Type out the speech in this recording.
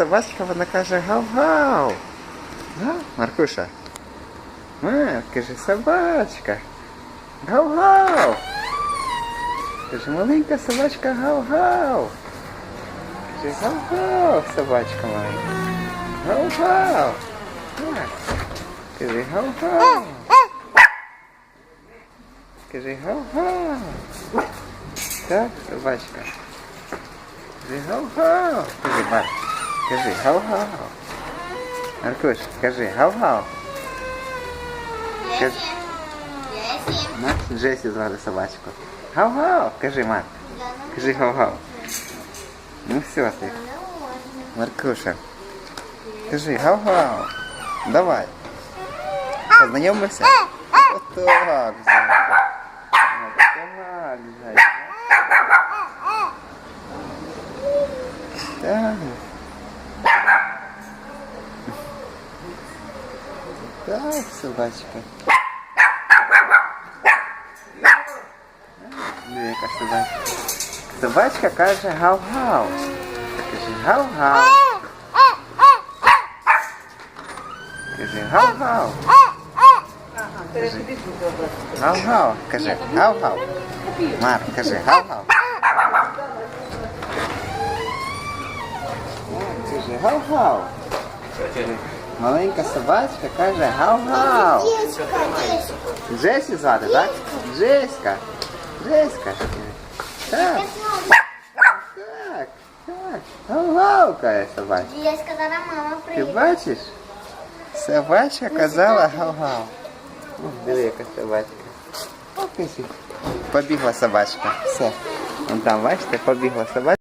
Собачка, вона каже гав-гав. Да, Маркуша? Марк, каже, собачка. Гав-гав. Каже, маленька собачка гав-гав. Каже, гав-гав, собачка маленька. Гав-гав. Так. Каже, гав-гав. Каже, гав-гав. Так, собачка. Кажи гав-гав. Кажи, Марк. Кажи гав-гав. Маркуш, кажи гав-гав. Кажи. Марк, Джесі звали собачку. Гав-гав. Кажи, Марк. Кажи гав-гав. Ну все ти. Маркуша. Кажи гав-гав. Давай. Познайомимося? Отак, зайка. Отак, зайка. Так. Так, собачка. Диви, яка собачка. Собачка каже гав-гав. Каже гав-гав. Каже гав-гав. Гав-гав. Каже гав-гав. Марк, каже гав-гав. Каже гав-гав. Маленька собачка каже гав-гав. Джесі звати, так? Джеська. Джеська. Так, так, так. Гав-гав, каже собачка. Я сказала, мама, Ти привіт. бачиш? Собачка казала гав-гав. О, Диви, яка собачка. О, кажи. Побігла собачка. Все. Вон там, бачите, побігла собачка.